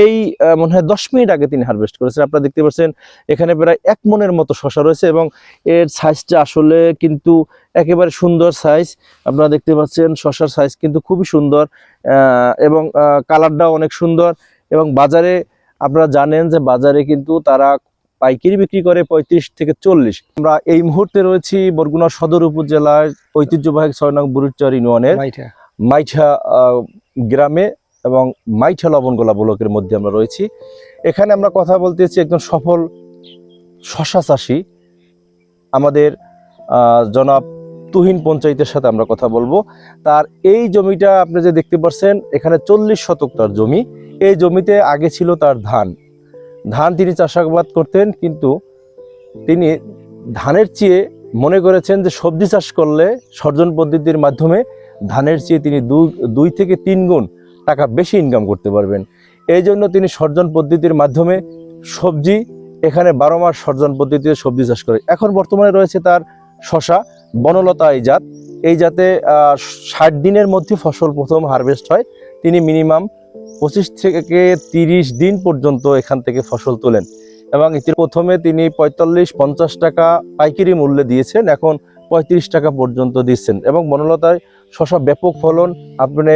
এই মনে হয় দশ মিনিট আগে তিনি হারভেস্ট করেছেন। আপনারা দেখতে পাচ্ছেন এখানে প্রায় এক মনের মতো শশা রয়েছে এবং এর সাইজটা আসলে কিন্তু একেবারে সুন্দর সাইজ আপনারা দেখতে পাচ্ছেন শশার সাইজ কিন্তু খুবই সুন্দর এবং কালারটাও অনেক সুন্দর এবং বাজারে আপনারা জানেন যে বাজারে কিন্তু তারা পাইকারি বিক্রি করে পঁয়ত্রিশ থেকে চল্লিশ। আমরা এই মুহূর্তে রয়েছি বরগুনা সদর উপজেলার ঐতিহ্যবাহী ছয় নং বুরুচর ইউনিয়নের মাইঠা। গ্রামে। এবং মাইঠা লবণগোলা ব্লকের মধ্যে আমরা রয়েছি। এখানে আমরা কথা বলতেছি একজন সফল শশা চাষি। আমাদের জনাব তুহিন পঞ্চায়েতের সাথে আমরা কথা বলব। তার এই জমিটা আপনি যে দেখতে পাচ্ছেন, এখানে চল্লিশ শতক তার জমি। এই জমিতে আগে ছিল তার ধান। ধান তিনি চাষাবাদ করতেন, কিন্তু তিনি ধানের চেয়ে মনে করেছেন যে সবজি চাষ করলে সর্জন পদ্ধতির মাধ্যমে ধানের চেয়ে তিনি দুই থেকে তিন গুণ টাকা বেশি ইনকাম করতে পারবেন। এই জন্য তিনি সর্জন পদ্ধতির মাধ্যমে সবজি, এখানে বারো মাস সর্জন পদ্ধতিতে সবজি চাষ করে। এখন বর্তমানে রয়েছে তার শশা, বনলতা এই জাত। এই জাতে ষাট দিনের মধ্যে ফসল প্রথম হারভেস্ট হয়। তিনি মিনিমাম পঁচিশ থেকে তিরিশ দিন পর্যন্ত এখান থেকে ফসল তোলেন। এবং প্রথমে তিনি পঁয়তাল্লিশ, পঞ্চাশ টাকা পাইকারি মূল্যে দিয়েছেন। এখন পঁয়ত্রিশ টাকা পর্যন্ত দিচ্ছেন। এবং বনলতায় শশা ব্যাপক ফলন আপনি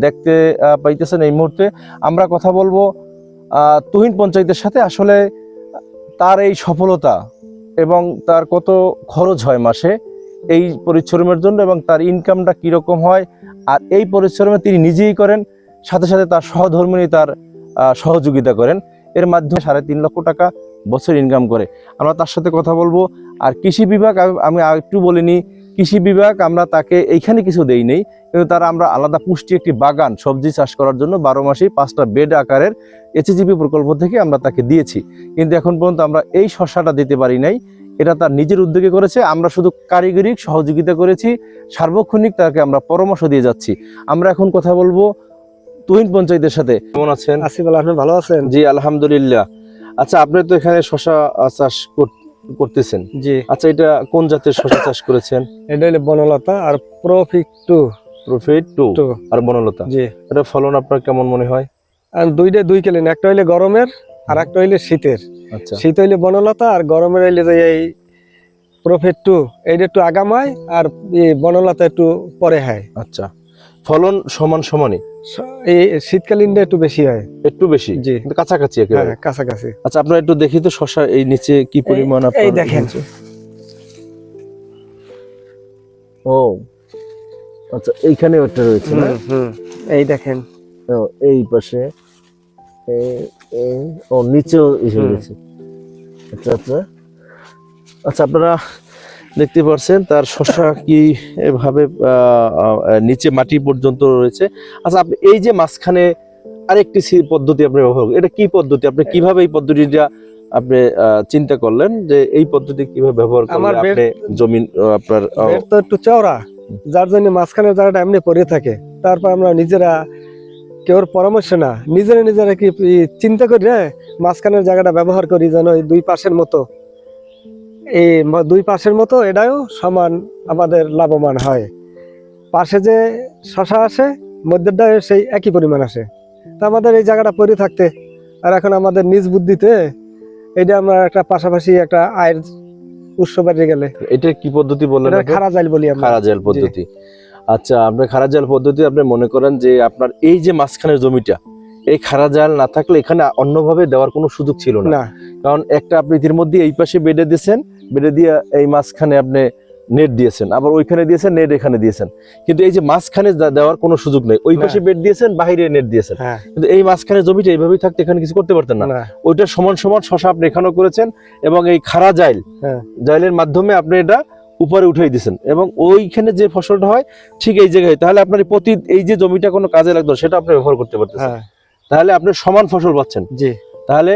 দেখতে পাইতেছেন এই মুহূর্তে। আমরা কথা বলব তুহিন পঞ্চায়েতের সাথে। আসলে, তার এই সফলতা এবং তার কত খরচ হয় মাসে, এই পরিশ্রমের জন্য এবং তার ইনকামটা কীরকম হয়, আর এই পরিশ্রমে তিনি নিজেই করেন, সাথে সাথে তার সহধর্মিনী তার সহযোগিতা করেন। এর মাধ্যমে সাড়ে তিন লক্ষ টাকা বছর ইনকাম করে। আমরা তার সাথে কথা বলব। আর কৃষি বিভাগ আমি- একটু বলিনি কৃষি বিভাগ আমরা তাকে এইখানে কিছু দেই নেই কিন্তু তারা আমরা আলাদা পুষ্টি একটি বাগান সবজি চাষ করার জন্য বারো মাসেই পাঁচটা বেড আকারের এইচজিপি প্রকল্প থেকে আমরা তাকে দিয়েছি। কিন্তু এখন পর্যন্ত আমরা এই শস্যটা দিতে পারি নাই এটা তার নিজের উদ্যোগে করেছে আমরা শুধু কারিগরিক সহযোগিতা করেছি সার্বক্ষণিক তাকে আমরা পরামর্শ দিয়ে যাচ্ছি। আমরা এখন কথা বলব তুহিন পঞ্চায়েতের সাথে। কেমন আছেন? আসিফ আল্লাহ ভালো আছেন? জি আলহামদুলিল্লাহ। আচ্ছা আপনি তো এখানে শশা চাষ কর- করতেছেন? জি। আচ্ছা এটা কোন জাতের শশা চাষ করেছেন? এটা হলো বনলতা আর প্রফিট টু প্রফিট টু আর বনলতা? জি। এটা ফলন আপনার কেমন মনে হয়? আর দুইটা দুই কেলেন একটা হইলে গরমের আর একটা হইলে শীতের। আচ্ছা। শীত হইলে বনলতা আর গরমের হইলে যে এই প্রফিট টু এইটা একটু আগামায় আর বনলতা একটু পরে হয়। আচ্ছা। ফলন সমান সমানই? এই শীতকালীনটা একটু বেশি হয়। একটু বেশি? জি। কিন্তু কাছাকাছি একেবারে? হ্যাঁ কাছাকাছি। আচ্ছা আপনারা একটু দেখি তো শশা এই নিচে কি পরিমাণ আপনার এই দেখেন। ও। আচ্ছা এইখানে একটা রয়েছে না? হুম। এই দেখেন। ও, এই পাশে। ও নিচেও এসে। গেছে আচ্ছা আচ্ছা। আচ্ছা আপনারা দেখতে পাচ্ছেন তার শশা কি এভাবে নিচে মাটি পর্যন্ত রয়েছে। আচ্ছা আপনি এই যে মাঝখানে আরেকটি পদ্ধতি আপনি ব্যবহার এটা কি পদ্ধতি? আপনি কীভাবে এই পদ্ধতিটা আপনি চিন্তা করলেন যে এই পদ্ধতি কীভাবে ব্যবহার আমার করলে বেড- আপনি জমিন আপনার তো একটু চওড়া যার জন্য মাঝখানে জায়গাটা এমনি পড়ে থাকে। তারপর আমরা নিজেরা কেউর পরামর্শ না নিজেরা নিজেরা কি চিন্তা করি রে মাঝখানের জায়গাটা ব্যবহার করি যেন দুই পাশের মতো এই দুই পাশের মতো এটাও সমান আমাদের লাভবান হয়। পাশে যে শশা আসে মধ্যেরটা সেই একই পরিমাণ আসে। তা আমাদের এই জায়গাটা পরে থাকতে আর এখন আমাদের নিজ বুদ্ধিতে এটা আমরা একটা পাশাপাশি একটা আয়ের উৎস বেড়ে গেলে। এটা কি পদ্ধতি বললেন? খারা জাল বলি আমরা। খারা জাল পদ্ধতি। আচ্ছা আপনি খারা জাল পদ্ধতি আপনি মনে করেন যে আপনার এই যে মাঝখানের জমিটা এই খারা জাল না থাকলে এখানে অন্যভাবে দেওয়ার কোনো সুযোগ ছিল না। কারণ একটা আপনি ইতির মধ্যে এই পাশে বেডে দিয়েছেন বেডে দিয়ে এই মাঝখানে আপনি নেট দিয়েছেন আবার ওইখানে দিয়েছেন নেট এখানে দিয়েছেন। কিন্তু এই যে মাঝখানে দেওয়ার কোনো সুযোগ নেই ওই পাশে বেড দিয়েছেন বাইরে নেট দিয়েছেন। হ্যাঁ। কিন্তু এই মাঝখানে জমিটা এইভাবেই থাকতে এখানে কিছু করতে পারতেন না। ওইটা সমান সমান শশা আপনি এখানেও করেছেন এবং এই খারা জাইল হ্যাঁ। জাইলের মাধ্যমে আপনি এটা উপরে উঠাই দিয়েছেন এবং ওইখানে যে ফসলটা হয় ঠিক এই জায়গায় তাহলে আপনার প্রতি এই যে জমিটা কোনো কাজে লাগতো সেটা আপনি ব্যবহার করতে পারতেছেন। হ্যাঁ। তাহলে আপনি সমান ফসল পাচ্ছেন। জি। তাহলে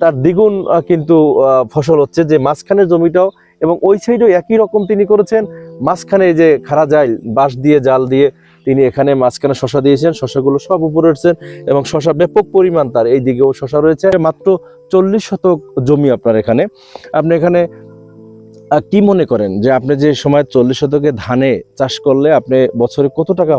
তার দ্বিগুণ কিন্তু ফসল হচ্ছে যে মাঝখানের জমিটাও এবং ওই সাইডেও একই রকম তিনি করেছেন। মাঝখানে যে খারা যায় বাঁশ দিয়ে, জাল দিয়ে তিনি এখানে মাঝখানে শশা দিয়েছেন, শশাগুলো সব উপরে উঠছেন এবং শশা ব্যাপক পরিমাণ তার। এই দিকেও শশা রয়েছে। মাত্র চল্লিশ শতক জমি আপনার এখানে। আপনি এখানে কি মনে করেন যে আপনি যে সময় চল্লিশ শতকে ধানে চাষ করলে আপনি বছরে কত টাকা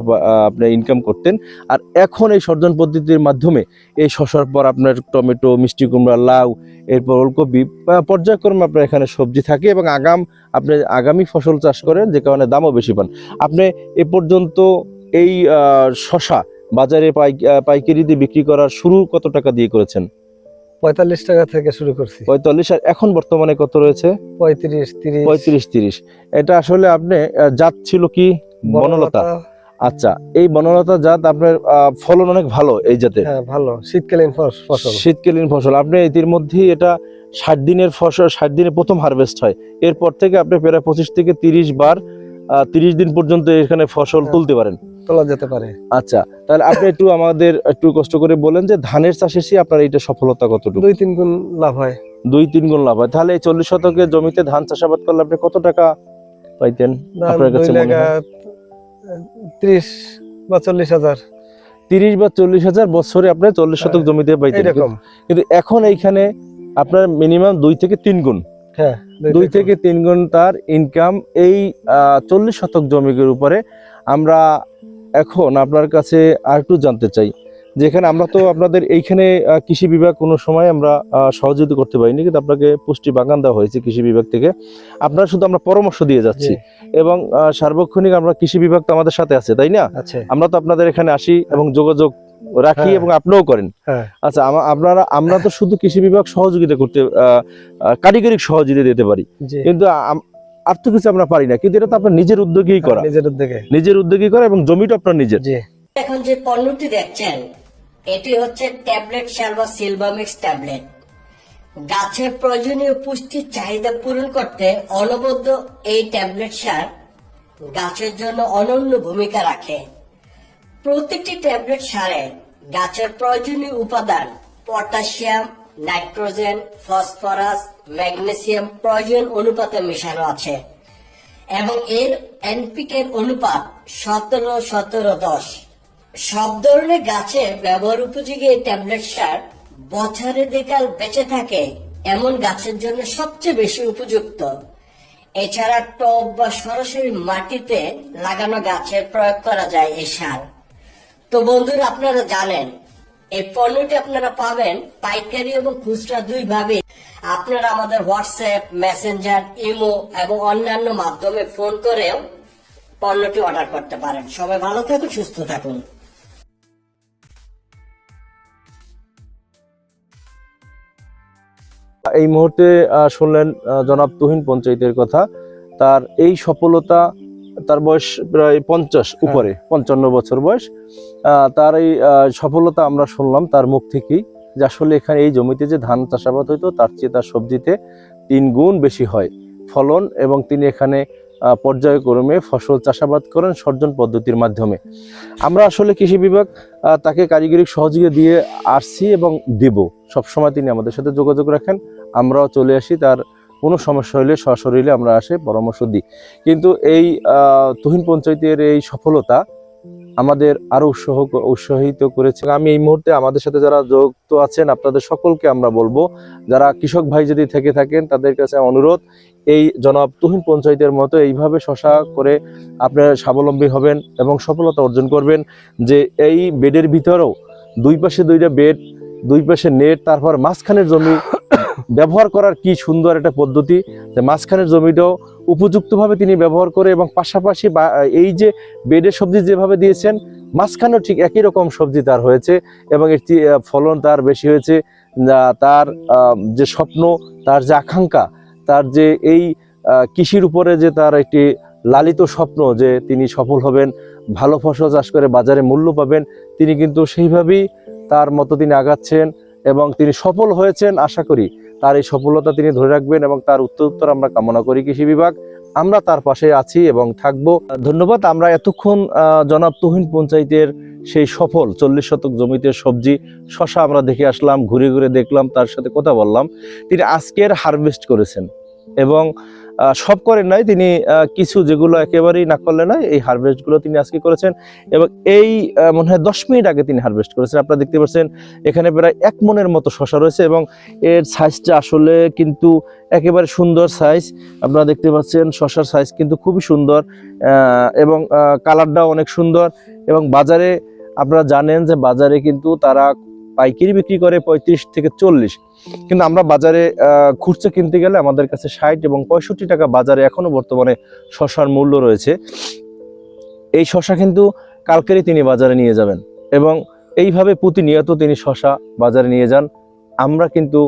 আপনি ইনকাম করতেন? আর এখন এই সর্জন পদ্ধতির মাধ্যমে এই শশার পর আপনার টমেটো, মিষ্টি কুমড়া, লাউ, এরপর ওলকপি পর্যায়ক্রমে আপনার এখানে সবজি থাকে এবং আগাম, আপনি আগামী ফসল চাষ করেন, যে কারণে দামও বেশি পান। আপনি এ পর্যন্ত এই শশা বাজারে পাই- পাইকারিতে বিক্রি করার শুরু কত টাকা দিয়ে করেছেন? পঁয়তাল্লিশ টাকা থেকে শুরু করছি। পঁয়তাল্লিশ আর এখন বর্তমানে কত রয়েছে? পঁয়ত্রিশ তিরিশ। পঁয়ত্রিশ তিরিশ। এটা আসলে আপনি জাত ছিল কি? বনলতা। আচ্ছা এই বনলতা জাত আপনার ফলন অনেক ভালো এই জাতে? হ্যাঁ ভালো। শীতকালীন ফসল। শীতকালীন ফসল। আপনি এটির মধ্যেই এটা ষাট দিনের ফসল ষাট দিনে প্রথম হারভেস্ট হয়। এরপর থেকে আপনি প্রায় পঁচিশ থেকে তিরিশ বার তিরিশ দিন পর্যন্ত এখানে ফসল হ্যাঁ। তুলতে পারেন। তোলা যেতে পারে। আচ্ছা তাহলে আপনি একটু আমাদের একটু কষ্ট করে বলেন যে ধানের চাষে এসে আপনার এটা সফলতা কতটুকু? দুই তিন গুণ লাভ হয়। দুই তিন গুণ লাভ হয়। তাহলে চল্লিশ শতকের জমিতে ধান চাষাবাদ করলে আপনি কত টাকা পাইতেন? আপনার কাছে? ত্রিশ বা চল্লিশ হাজার। তিরিশ বা চল্লিশ হাজার বছরে আপনি চল্লিশ শতক হ্যাঁ, জমিতে পাইতেন। কিন্তু এখন এইখানে আপনার মিনিমাম দুই থেকে তিন গুণ। হ্যাঁ দুই থেকে তিন গুণ তার ইনকাম এই চল্লিশ শতক জমির উপরে আমরা এখন আপনার কাছে আর একটু জানতে চাই। যেখানে আমরা তো আপনাদের এইখানে কৃষি বিভাগ কোনো সময় আমরা সহযোগিতা করতে পারিনি কিন্তু আপনাকে পুষ্টি বাগান দেওয়া হয়েছে কৃষি বিভাগ থেকে। আপনারা শুধু আমরা পরামর্শ দিয়ে যাচ্ছি এবং সার্বক্ষণিক আমরা কৃষি বিভাগ তো আমাদের সাথে আছে তাই না? আমরা তো আপনাদের এখানে আসি এবং যোগাযোগ রাখি হ্যাঁ। এবং আপনিও করেন। হ্যাঁ। আচ্ছা আপনারা আমরা তো শুধু কৃষি বিভাগ সহযোগিতা করতে আহ, আহ, কারিগরি সহযোগিতা দিতে পারি। কিন্তু আর তো কিছু আমরা পারি না। কিন্তু এটা তো আপনার নিজের উদ্যোগেই করা। হ্যাঁ, নিজের উদ্যোগে। নিজের উদ্যোগী করা এবং জমিটা আপনার নিজের। জি। এখন যে পণ্যটি দেখছেন এটি হচ্ছে ট্যাবলেট সার বা সিলভামিক্স ট্যাবলেট। গাছের প্রয়োজনীয় পুষ্টির চাহিদা পূরণ করতে অনবদ্য এই ট্যাবলেট সার গাছের জন্য অনন্য ভূমিকা রাখে। প্রতিটি ট্যাবলেট সারে গাছের প্রয়োজনীয় উপাদান, পটাশিয়াম, নাইট্রোজেন, ফসফরাস, ম্যাগনেসিয়াম প্রয়োজন অনুপাতে মেশানো আছে এবং এর এনপিকের অনুপাত সতেরো সতেরো দশ। সব ধরনের গাছে ব্যবহার উপযোগী এই ট্যাবলেট সার বছরে দেকাল বেঁচে থাকে এমন গাছের জন্য সবচেয়ে বেশি উপযুক্ত। এছাড়া টব বা সরাসরি মাটিতে লাগানো গাছে প্রয়োগ করা যায় এই সার। তো বন্ধুরা, আপনারা জানেন, এই পণ্যটি আপনারা পাবেন পাইকারি এবং খুচরা দুই ভাবে আপনারা আমাদের হোয়াটসঅ্যাপ মেসেঞ্জার ইমো এবং অন্যান্য মাধ্যমে ফোন করেও পণ্যটি অর্ডার করতে পারেন। সবাই ভালো থাকুন, সুস্থ থাকুন। এই মুহূর্তে শুনলেন জনাব তুহিন পঞ্চায়েতের কথা। তার এই সফলতা তার বয়স প্রায় পঞ্চাশ উপরে পঞ্চান্ন বছর বয়স। তার এই সফলতা আমরা শুনলাম তার মুখ থেকেই যে আসলে এখানে এই জমিতে যে ধান চাষাবাদ হইতো তার চেয়ে তার সবজিতে তিন গুণ বেশি হয় ফলন এবং তিনি এখানে পর্যায়ক্রমে ফসল চাষাবাদ করেন সর্জন পদ্ধতির মাধ্যমে। আমরা আসলে কৃষি বিভাগ তাকে কারিগরি সহযোগিতা দিয়ে আসছি এবং দেব। সবসময় তিনি আমাদের সাথে যোগাযোগ রাখেন। আমরাও চলে আসি তার কোনো সমস্যা হলে সশরীরে আমরা আসে পরামর্শ দিই। কিন্তু এই তুহিন পঞ্চায়েতের এই সফলতা আমাদের আরও উৎসাহ, উৎসাহিত করেছে। আমি এই মুহূর্তে আমাদের সাথে যারা যুক্ত আছেন, আপনাদের সকলকে আমরা বলব, যারা কৃষক ভাই যদি থেকে থাকেন, তাদের কাছে অনুরোধ, এই জনাব তুহিন পঞ্চায়েতের মতো এইভাবে শশা করে আপনারা স্বাবলম্বী হবেন এবং সফলতা অর্জন করবেন যে এই বেডের ভিতরেও দুই পাশে দুইটা বেড, দুই পাশে নেট, তারপর মাঝখানের জমি ব্যবহার করার কি সুন্দর একটা পদ্ধতি যে মাঝখানের জমিটাও উপযুক্তভাবে তিনি ব্যবহার করে এবং পাশাপাশি বা- এই যে বেডের সবজি যেভাবে দিয়েছেন মাঝখানেও ঠিক একই রকম সবজি তার হয়েছে এবং একটি ফলন তার বেশি হয়েছে। তার যে স্বপ্ন তার যে আকাঙ্ক্ষা তার যে এই কৃষির উপরে যে তার একটি লালিত স্বপ্ন যে তিনি সফল হবেন ভালো ফসল চাষ করে বাজারে মূল্য পাবেন তিনি কিন্তু সেইভাবেই তার মতো তিনি আগাচ্ছেন এবং তিনি সফল হয়েছেন আশা করি। তার এই সফলতা তিনি ধরে রাখবেন এবং তার উত্তর উত্তর আমরা কামনা করি কৃষি বিভাগ। আমরা তার পাশে আছি এবং থাকব। ধন্যবাদ। আমরা এতক্ষণ জনাব তুহিন পঞ্চায়েতের সেই সফল চল্লিশ শতক জমিতে সবজি, শশা আমরা দেখে আসলাম, ঘুরে ঘুরে দেখলাম, তার সাথে কথা বললাম। তিনি আজকের হারভেস্ট করেছেন এবং সব করেন নাই। তিনি কিছু যেগুলো একেবারেই না করলে নয়, এই হারভেস্টগুলো তিনি আজকে করেছেন। এবং এই মনে হয় দশ মিনিট আগে তিনি হারভেস্ট করেছেন। আপনারা দেখতে পাচ্ছেন, এখানে প্রায় এক মনের মতো শশা রয়েছে এবং এর সাইজটা আসলে কিন্তু একেবারে সুন্দর সাইজ আপনারা দেখতে পাচ্ছেন, শশার সাইজ কিন্তু খুবই সুন্দর এবং কালারটাও অনেক সুন্দর। এবং বাজারে, আপনারা জানেন যে বাজারে কিন্তু তারা পাইকারি বিক্রি করে পঁয়ত্রিশ থেকে চল্লিশ। কিন্তু আমরা বাজারে খুচরা কিনতে গেলে আমাদের কাছে ষাট এবং পঁয়ষট্টি টাকা বাজারে এখনও বর্তমানে শশার মূল্য রয়েছে। এই শশা কিন্তু কালকেরই তিনি বাজারে নিয়ে যাবেন এবং এইভাবে প্রতিনিয়ত তিনি শশা বাজারে নিয়ে যান। আমরা কিন্তু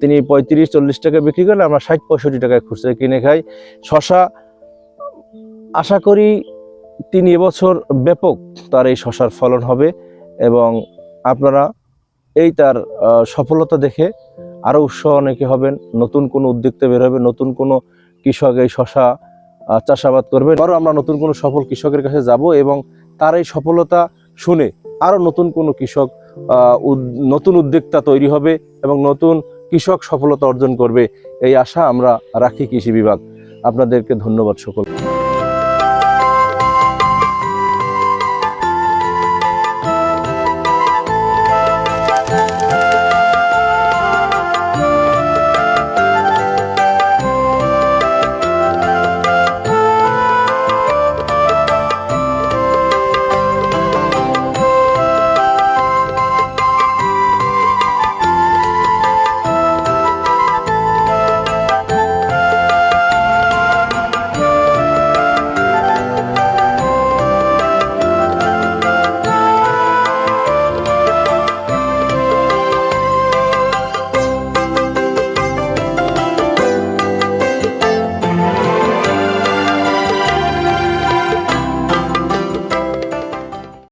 তিনি পঁয়ত্রিশ, চল্লিশ টাকা বিক্রি করলে আমরা ষাট, পঁয়ষট্টি টাকায় খুচরা কিনে খাই। শশা, আশা করি তিনি এবছর ব্যাপক তার এই শশার ফলন হবে এবং আপনারা এই তার সফলতা দেখে আরও উৎসাহ অনেকে হবেন, নতুন কোনো উদ্যোক্তা বের হবে নতুন কোনো কৃষক এই শশা চাষাবাদ করবেন আরও আমরা নতুন কোনো সফল কৃষকের কাছে যাব এবং তার এই সফলতা শুনে আরও নতুন কোনো কৃষক নতুন উদ্যোক্তা তৈরি হবে এবং নতুন কৃষক সফলতা অর্জন করবে। এই আশা আমরা রাখি কৃষি বিভাগ। আপনাদেরকে ধন্যবাদ সকল